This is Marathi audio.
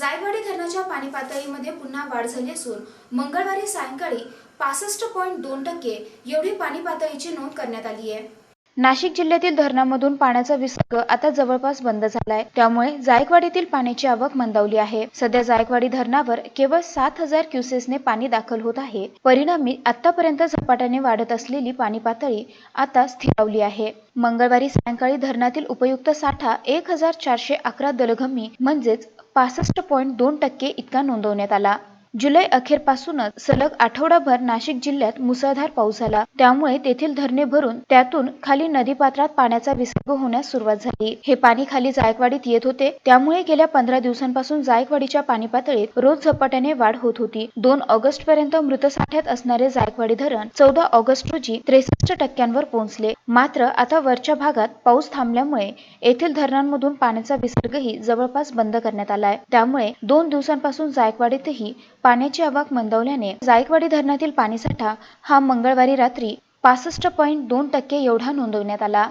जायवाडी धरणाच्या पाणी पातळीमध्ये पुन्हा वाढ झाली असून मंगळवारी सायंकाळी पासष्ट पॉईंट दोन टक्के एवढी पाणी पातळीची नोंद करण्यात आली आहे. नाशिक जिल्ह्यातील धरणामधून पाण्याचा विसर्ग आता जवळपास बंद झालाय. त्यामुळे जायकवाडीतील पाण्याची आवक मंदावली आहे. सध्या जायकवाडी धरणावर केवळ सात हजार क्युसेसने पाणी दाखल होत आहे. परिणामी आतापर्यंत झपाट्याने वाढत असलेली पाणी पातळी आता स्थिरावली आहे. मंगळवारी सायंकाळी धरणातील उपयुक्त साठा एक हजार चारशे अकरा दलघमी म्हणजेच पासष्ट पॉईंट दोन टक्के इतका नोंदवण्यात आला. जुलै अखेरपासूनच सलग आठवडाभर नाशिक जिल्ह्यात मुसळधार पाऊस झाला. त्यामुळे तेथील धरणे भरून त्यातून खाली नदीपात्रात पाण्याचा विसर्ग होण्यास सुरुवात झाली. हे पाणी खाली जायकवाडीत येत होते. त्यामुळे गेल्या पंधरा दिवसांपासून जायकवाडीच्या पाणी पातळीत रोज झपाट्याने वाढ होत होती. दोन ऑगस्ट पर्यंत मृतसाठ्यात असणारे जायकवाडी धरण चौदा ऑगस्ट रोजी त्रेसष्ट टक्क्यांवर पोहोचले. मात्र आता वरच्या भागात पाऊस थांबल्यामुळे येथील धरणांमधून पाण्याचा विसर्गही जवळपास बंद करण्यात आलाय. त्यामुळे दोन दिवसांपासून जायकवाडीतही पाण्याची आवक मंदावल्याने जायकवाडी धरणातील पाणीसाठा हा मंगळवारी रात्री पासष्ट पॉईंट दोन टक्के एवढा नोंदवण्यात आला.